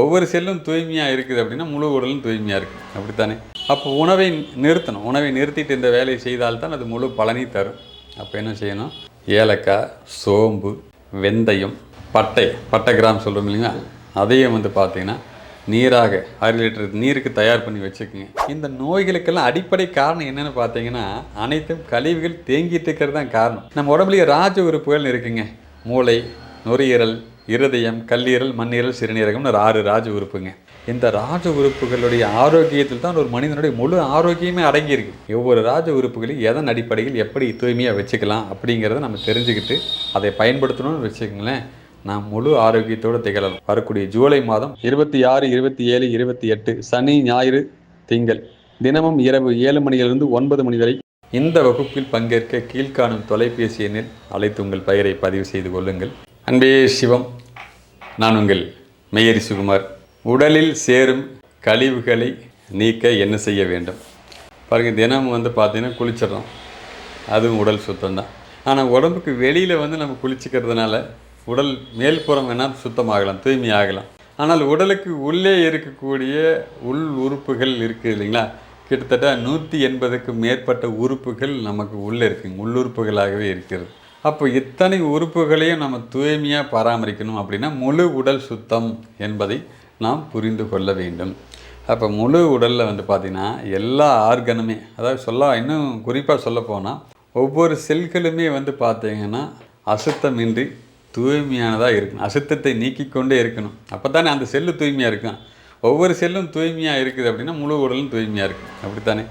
ஒவ்வொரு செல்லும் தூய்மையாக இருக்குது அப்படின்னா முழு உடலும் தூய்மையாக இருக்குது அப்படித்தானே? அப்போ உணவை நிறுத்தணும். உணவை நிறுத்திட்டு இந்த வேலையை செய்தால்தான் அது முழு பலனை தரும். அப்போ என்ன செய்யணும்? ஏலக்காய் சோம்பு வெந்தயம் பட்டை. பட்டை கிராம் சொல்கிறோம் இல்லைங்களா? அதையும் வந்து பார்த்தீங்கன்னா நீராக அரை லிட்டர் நீருக்கு தயார் பண்ணி வச்சுக்கோங்க. இந்த நோய்களுக்கெல்லாம் அடிப்படை காரணம் என்னென்னு பார்த்தீங்கன்னா அனைத்தும் கழிவுகள் தேங்கிட்டு இருக்கிறது தான் காரணம். நம்ம உடம்புலயே ராஜ உறுப்புகள் இருக்குங்க. மூளை நுரையீரல் இருதயம் கல்லீரல் மண்ணீரல் சிறுநீரகம்னு ஒரு ஆறு ராஜ உறுப்புங்க. இந்த ராஜ உறுப்புகளுடைய ஆரோக்கியத்தில் தான் ஒரு மனிதனுடைய முழு ஆரோக்கியமே அடங்கியிருக்கு. ஒவ்வொரு ராஜ உறுப்புகளையும் எதன் அடிப்படையில் எப்படி தூய்மையாக வச்சுக்கலாம் அப்படிங்கிறத நம்ம தெரிஞ்சுக்கிட்டு அதை பயன்படுத்தணும்னு வச்சுக்கோங்களேன். நாம் முழு ஆரோக்கியத்தோடு திகழலாம். வரக்கூடிய ஜூலை மாதம் இருபத்தி ஆறு இருபத்தி ஏழு இருபத்தி எட்டு சனி ஞாயிறு திங்கள் தினமும் இரவு ஏழு மணியிலிருந்து ஒன்பது மணி வரை இந்த வகுப்பில் பங்கேற்க கீழ்காணும் தொலைபேசி எண்ணில் அழைத்து உங்கள் பெயரை பதிவு செய்து கொள்ளுங்கள். அன்பே சிவம் நான் உங்கள் மெய்யரி சுகுமார். உடலில் சேரும் கழிவுகளை நீக்க என்ன செய்ய வேண்டும்? பாருங்கள் தினம் வந்து பார்த்தீங்கன்னா குளிச்சிடுறோம். அதுவும் உடல் சுத்தம் தான் ஆனால் உடம்புக்கு வெளியில் வந்து நம்ம குளிச்சுக்கிறதுனால உடல் மேல்புறம் வேணால் சுத்தமாகலாம் தூய்மை ஆகலாம் ஆனால் உடலுக்கு உள்ளே இருக்கக்கூடிய உள் உறுப்புகள் இருக்குது இல்லைங்களா? கிட்டத்தட்ட நூற்றி எண்பதுக்கு மேற்பட்ட உறுப்புகள் நமக்கு உள்ளே இருக்குங்க உள்ளுறுப்புகளாகவே இருக்கிறது. அப்போ இத்தனை உறுப்புகளையும் நம்ம தூய்மையாக பராமரிக்கணும் அப்படின்னா முழு உடல் சுத்தம் என்பதை நாம் புரிந்து கொள்ள வேண்டும். அப்போ முழு உடலில் வந்து பார்த்திங்கன்னா எல்லா ஆர்கனுமே அதாவது சொல்ல இன்னும் குறிப்பாக சொல்ல போனால் ஒவ்வொரு செல்களுமே வந்து பார்த்திங்கன்னா அசுத்தமின்றி தூய்மையானதாக இருக்கணும். அசுத்தத்தை நீக்கி கொண்டே இருக்கணும். அப்போ தானே அந்த செல்லு தூய்மையாக இருக்கும். ஒவ்வொரு செல்லும் தூய்மையாக இருக்குது அப்படின்னா முழு உடலும் தூய்மையாக இருக்கும். அப்படித்தானே?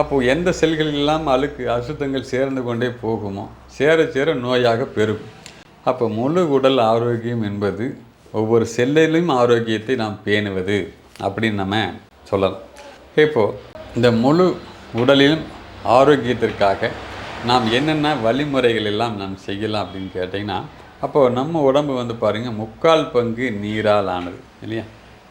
அப்போது எந்த செல்கள் இல்லாமல் அழுக்கு அசுத்தங்கள் சேர்ந்து கொண்டே போகுமோ? சேர சேர நோயாக பெருகும். அப்போ முழு உடல் ஆரோக்கியம் என்பது ஒவ்வொரு செல்லிலும் ஆரோக்கியத்தை நாம் பேணுவது அப்படின்னு நம்ம சொல்லலாம். இப்போது இந்த முழு உடலிலும் ஆரோக்கியத்திற்காக நாம் என்னென்ன வழிமுறைகள் எல்லாம் நாம் செய்யலாம் அப்படின்னு கேட்டிங்கன்னா அப்போது நம்ம உடம்பு வந்து பாருங்கள் முக்கால் பங்கு நீரால் ஆனது இல்லையா?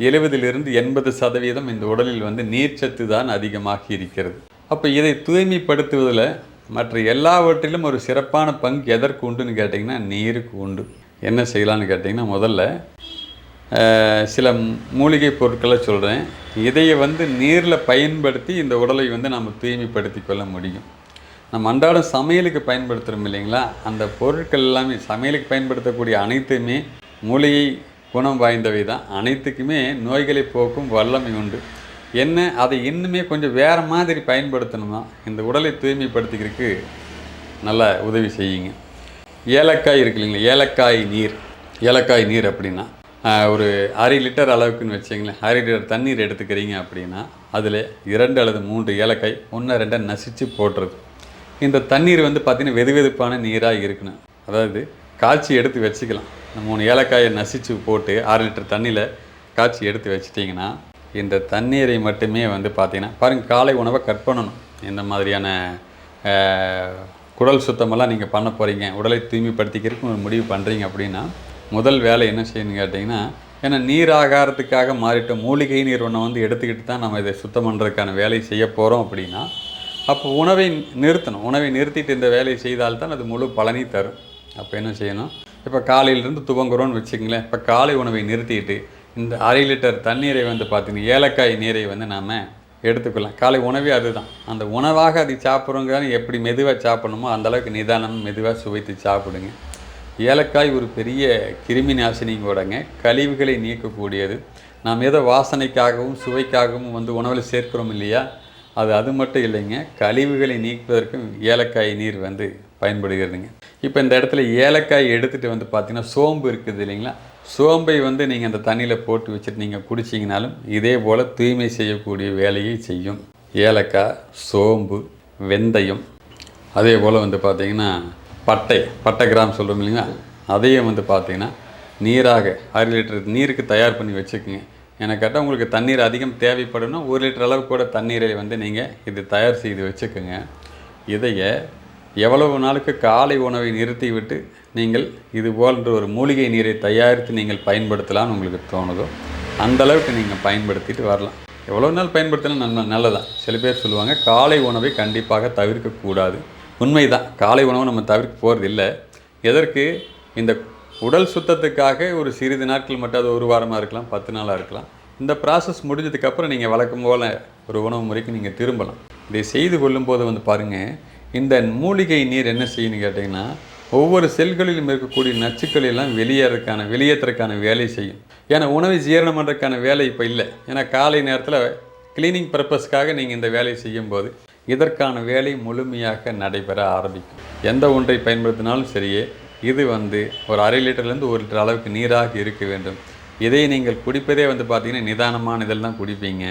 எழுபதிலிருந்து எண்பது சதவீதம் இந்த உடலில் வந்து நீர்ச்சத்து தான் அதிகமாக இருக்கிறது. அப்போ இதை தூய்மைப்படுத்துவதில் மற்ற எல்லாவற்றிலும் ஒரு சிறப்பான பங்கு எதற்கு உண்டுன்னு கேட்டிங்கன்னா நீருக்கு உண்டு. என்ன செய்யலான்னு கேட்டிங்கன்னா முதல்ல சில மூலிகை பொருட்களை சொல்கிறேன் இதையை வந்து நீரில் பயன்படுத்தி இந்த உடலை வந்து நம்ம தூய்மைப்படுத்தி கொள்ள முடியும். நம்ம அன்றாடம் சமையலுக்கு பயன்படுத்துகிறோம் இல்லைங்களா? அந்த பொருட்கள் எல்லாமே சமையலுக்கு பயன்படுத்தக்கூடிய அனைத்துமே மூலிகை குணம் வாய்ந்தவை தான். அனைத்துக்குமே நோய்களை போக்கும் வல்லமை உண்டு. என்ன அதை இன்னுமே கொஞ்சம் வேறு மாதிரி பயன்படுத்தணுமா இந்த உடலை தூய்மைப்படுத்திக்கிறதுக்கு நல்லா உதவி செய்யுங்க. ஏலக்காய் இருக்கு இல்லைங்களா ஏலக்காய் நீர். ஏலக்காய் நீர் அப்படின்னா ஒரு அரை லிட்டர் அளவுக்குன்னு வச்சிங்களேன் அரை லிட்டர் தண்ணீர் எடுத்துக்கிறீங்க அப்படின்னா அதில் இரண்டு அல்லது மூன்று ஏலக்காய் ஒன்று ரெண்டை நசிச்சு போடுறது இந்த தண்ணீர் வந்து பார்த்திங்கன்னா வெது வெதுப்பான நீராக இருக்கணும் அதாவது காய்ச்சி எடுத்து வச்சுக்கலாம். இந்த மூணு ஏலக்காயை நசிச்சு போட்டு ஆறு லிட்டர் தண்ணியில் காய்ச்சி எடுத்து வச்சிட்டிங்கன்னா இந்த தண்ணீரை மட்டுமே வந்து பார்த்தீங்கன்னா பாருங்கள் காலை உணவை கட் பண்ணணும். இந்த மாதிரியான குடல் சுத்தமெல்லாம் நீங்கள் பண்ண போகிறீங்க உடலை தூய்மைப்படுத்திக்கிறதுக்கு ஒரு முடிவு பண்ணுறீங்க அப்படின்னா முதல் வேலை என்ன செய்யணும்னு கேட்டிங்கன்னா ஏன்னா நீர் ஆகாரத்துக்காக மாறிட்ட மூலிகை நீர் ஒன்றை வந்து எடுத்துக்கிட்டு தான் நம்ம இதை சுத்தம் பண்ணுறதுக்கான வேலையை செய்ய போகிறோம் அப்படின்னா அப்போ உணவை நிறுத்தணும். உணவை நிறுத்திட்டு இந்த வேலையை செய்தால்தான் அது முழு பலனை தரும். அப்போ என்ன செய்யணும்? இப்போ காலையிலேருந்து துவங்குறோன்னு வச்சுங்களேன் இப்போ காலை உணவை நிறுத்திட்டு இந்த அரை லிட்டர் தண்ணீரை வந்து பார்த்தீங்கன்னா ஏலக்காய் நீரை வந்து நாம் எடுத்துக்கலாம். காலை உணவே அதுதான். அந்த உணவாக அதை சாப்பிட்றோங்கிறது எப்படி மெதுவாக சாப்பிடணுமோ அந்தளவுக்கு நிதானம் மெதுவாக சுவைத்து சாப்பிடுங்க. ஏலக்காய் ஒரு பெரிய கிருமி நாசினிங்கூடங்க கழிவுகளை நீக்கக்கூடியது. நாம் ஏதோ வாசனைக்காகவும் சுவைக்காகவும் வந்து உணவில் சேர்க்கிறோம் இல்லையா? அது அது மட்டும் இல்லைங்க. கழிவுகளை நீக்குவதற்கும் ஏலக்காய் நீர் வந்து பயன்படுகிறதுங்க. இப்போ இந்த இடத்துல ஏலக்காய் எடுத்துகிட்டு வந்து பார்த்தீங்கன்னா சோம்பு இருக்குது இல்லைங்களா? சோம்பை வந்து நீங்கள் அந்த தண்ணியில் போட்டு வச்சுட்டு நீங்கள் குடிச்சிங்கனாலும் இதே போல் தூய்மை செய்யக்கூடிய வேலையை செய்யும். ஏலக்காய் சோம்பு வெந்தயம் அதே போல் வந்து பார்த்தீங்கன்னா பட்டை பட்டை கிராம் சொல்கிறோம் இல்லைங்களா? அதையும் வந்து பார்த்தீங்கன்னா நீராக அரை லிட்டர் நீருக்கு தயார் பண்ணி வச்சுக்கோங்க. எனக்கு கேட்டால் உங்களுக்கு தண்ணீர் அதிகம் தேவைப்படும்னா ஒரு லிட்டர் அளவு கூட தண்ணீரை வந்து நீங்கள் இது தயார் செய்து வச்சுக்கோங்க. இதைய எவ்வளவு நாளுக்கு காலை உணவை நிறுத்திவிட்டு நீங்கள் இது போன்ற ஒரு மூலிகை நீரை தயாரித்து நீங்கள் பயன்படுத்தலாம்னு உங்களுக்கு தோணுதோ அந்தளவுக்கு நீங்கள் பயன்படுத்திட்டு வரலாம். எவ்வளோ நாள் பயன்படுத்தினா நல்ல நல்லதான் சில பேர் சொல்லுவாங்க காலை உணவை கண்டிப்பாக தவிர்க்கக்கூடாது உண்மைதான். காலை உணவை நம்ம தவிர்க்க போகிறது இல்லை எதற்கு? இந்த உடல் சுத்தத்துக்காக ஒரு சிறிது நாட்கள் மட்டும் அது ஒரு வாரமாக இருக்கலாம் பத்து நாளாக இருக்கலாம். இந்த ப்ராசஸ் முடிஞ்சதுக்கப்புறம் நீங்கள் வழக்கம் போல் ஒரு உணவு முறைக்கு நீங்கள் திரும்பலாம். இதை செய்து கொள்ளும்போது வந்து பாருங்கள் இந்த மூலிகை நீர் என்ன செய்யணும்னு கேட்டிங்கன்னா ஒவ்வொரு செல்களிலும் இருக்கக்கூடிய நச்சுக்கள் எல்லாம் வெளியேறதுக்கான வெளியேற்றுறதுக்கான வேலை செய்யும். ஏன்னா உணவை ஜீரணம் பண்ணுறதுக்கான வேலை இப்போ இல்லை. ஏன்னா காலை நேரத்தில் கிளீனிங் பர்பஸ்க்காக நீங்கள் இந்த வேலையை செய்யும்போது இதற்கான வேலை முழுமையாக நடைபெற ஆரம்பிக்கும். எந்த ஒன்றை பயன்படுத்தினாலும் சரியே இது வந்து ஒரு அரை லிட்டர்லேருந்து ஒரு லிட்டர் அளவுக்கு நீராக இருக்க வேண்டும். இதை நீங்கள் குடிப்பதே வந்து பார்த்தீங்கன்னா நிதானமான இதெல்லாம் குடிப்பீங்க.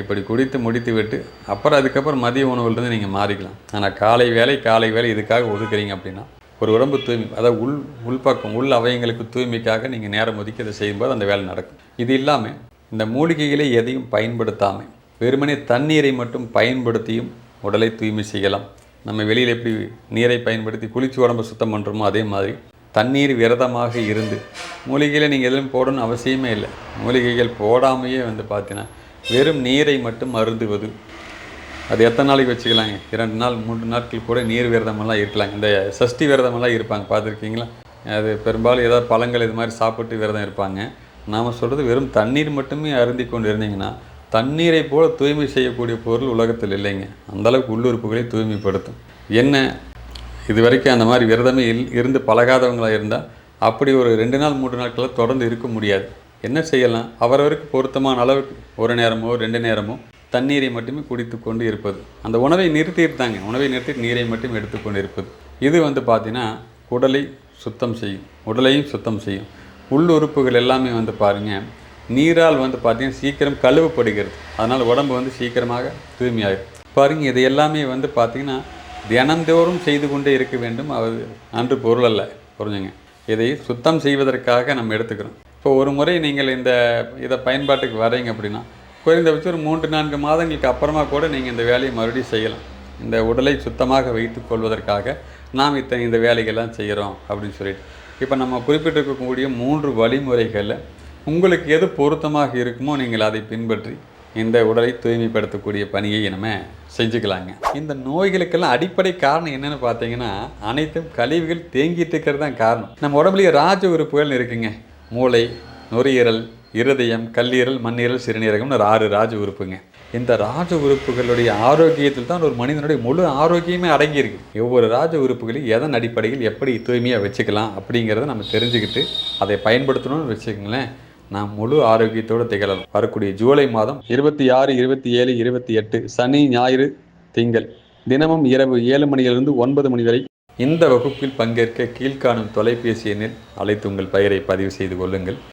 இப்படி குடித்து முடித்து விட்டு அப்புறம் அதுக்கப்புறம் மதிய உணவுலேருந்து நீங்கள் மாறிக்கலாம். ஆனால் காலை வேலை காலை வேலை இதுக்காக ஒதுக்குறீங்க அப்படின்னா ஒரு உடம்பு தூய்மை அதாவது உள் உள்பக்கம் உள் அவயங்களுக்கு தூய்மைக்காக நீங்கள் நேரம் ஒதுக்கி அதை செய்யும்போது அந்த வேலை நடக்கும். இது இல்லாமல் இந்த மூலிகைகளை எதையும் பயன்படுத்தாமல் வெறுமனே தண்ணீரை மட்டும் பயன்படுத்தியும் உடலை தூய்மை செய்யலாம். நம்ம வெளியில் எப்படி நீரை பயன்படுத்தி குளிச்சு உடம்பு சுத்தம் பண்ணுறோமோ அதே மாதிரி தண்ணீர் விரதமாக இருந்து மூலிகையில் நீங்கள் எதுவும் போடணும்னு அவசியமே இல்லை. மூலிகைகள் போடாமையே வந்து பார்த்தீங்கன்னா வெறும் நீரை மட்டும் அருந்துவது அது எத்தனை நாளைக்கு வச்சுக்கலாங்க? இரண்டு நாள் மூன்று நாட்கள் கூட நீர் விரதமெல்லாம் இருக்கலாங்க இந்த சஷ்டி விரதமெல்லாம் இருப்பாங்க. பார்த்துருக்கீங்களா? அது பெரும்பாலும் ஏதாவது பழங்கள் இது மாதிரி சாப்பிட்டு விரதம் இருப்பாங்க. நாம் சொல்கிறது வெறும் தண்ணீர் மட்டுமே அருந்தி கொண்டு இருந்தீங்கன்னா தண்ணீரை போல தூய்மை செய்யக்கூடிய பொருள் உலகத்தில் இல்லைங்க. அந்தளவுக்கு உள்ளுறுப்புகளை தூய்மைப்படுத்தும். என்ன? இது வரைக்கும் அந்த மாதிரி விரதமே இல் இருந்து பழகாதவங்களாக இருந்தால் அப்படி ஒரு ரெண்டு நாள் மூன்று நாட்களில் தொடர்ந்து இருக்க முடியாது. என்ன செய்யலாம்? அவரவருக்கு பொருத்தமான அளவுக்கு ஒரு நேரமோ ரெண்டு நேரமோ தண்ணீரை மட்டுமே குடித்து கொண்டு இருப்பது. அந்த உணவை நிறுத்தியிருந்தாங்க. உணவை நிறுத்தி நீரை மட்டும் எடுத்துக்கொண்டு இருப்பது இது வந்து பார்த்திங்கன்னா உடலை சுத்தம் செய்யும். உடலையும் சுத்தம் செய்யும். உள் உறுப்புகள் எல்லாமே வந்து பாருங்கள் நீரால் வந்து பார்த்திங்கன்னா சீக்கிரம் கழுவப்படுகிறது. அதனால் உடம்பு வந்து சீக்கிரமாக தூய்மையாகும் பாருங்கள் இது எல்லாமே வந்து பார்த்திங்கன்னா தினந்தோறும் செய்து கொண்டே இருக்க வேண்டும். அது அன்று பொருள் அல்ல. புரிஞ்சுங்க? இதை சுத்தம் செய்வதற்காக நம்ம எடுத்துக்கிறோம். இப்போ ஒரு முறை நீங்கள் இந்த இதை பயன்பாட்டுக்கு வரீங்க அப்படின்னா குறைந்தபட்சம் ஒரு மூன்று நான்கு மாதங்களுக்கு அப்புறமா கூட நீங்கள் இந்த வேலையை மறுபடியும் செய்யலாம். இந்த உடலை சுத்தமாக வைத்து கொள்வதற்காக நாம் இத்தனை இந்த வேலைகள்லாம் செய்கிறோம் அப்படின்னு சொல்லிட்டு. இப்போ நம்ம குறிப்பிட்டிருக்கக்கூடிய மூன்று வழிமுறைகளில் உங்களுக்கு எது பொருத்தமாக இருக்குமோ நீங்கள் அதை பின்பற்றி இந்த உடலை தூய்மைப்படுத்தக்கூடிய பணியை நம்ம செஞ்சுக்கலாங்க. இந்த நோய்களுக்கெல்லாம் அடிப்படை காரணம் என்னன்னு பார்த்தீங்கன்னா அனைத்தும் கழிவுகள் தேங்கிட்டு இருக்கிறது தான் காரணம். நம்ம உடம்புலயே ராஜ உறுப்புகள் இருக்குங்க. மூளை நுரையீரல் இருதயம் கல்லீரல் மண்ணீரல் சிறுநீரகம்னு ஒரு ஆறு ராஜ உறுப்புங்க. இந்த ராஜ உறுப்புகளுடைய ஆரோக்கியத்தில் தான் ஒரு மனிதனுடைய முழு ஆரோக்கியமே அடங்கியிருக்கு. ஒவ்வொரு ராஜ உறுப்புகளையும் எதன் அடிப்படையில் எப்படி தூய்மையாக வச்சுக்கலாம் அப்படிங்கிறத நம்ம தெரிஞ்சுக்கிட்டு அதை பயன்படுத்தணும்னு வச்சுக்கோங்களேன். நாம் முழு ஆரோக்கியத்தோடு திகழலாம். வரக்கூடிய ஜூலை மாதம் இருபத்தி ஆறு இருபத்தி ஏழு இருபத்தி எட்டு சனி ஞாயிறு திங்கள் தினமும் இரவு ஏழு மணியிலிருந்து ஒன்பது மணி வரை இந்த வகுப்பில் பங்கேற்க கீழ்காணும் தொலைபேசி எண்ணில் அழைத்து உங்கள் பெயரை பதிவு செய்து கொள்ளுங்கள்.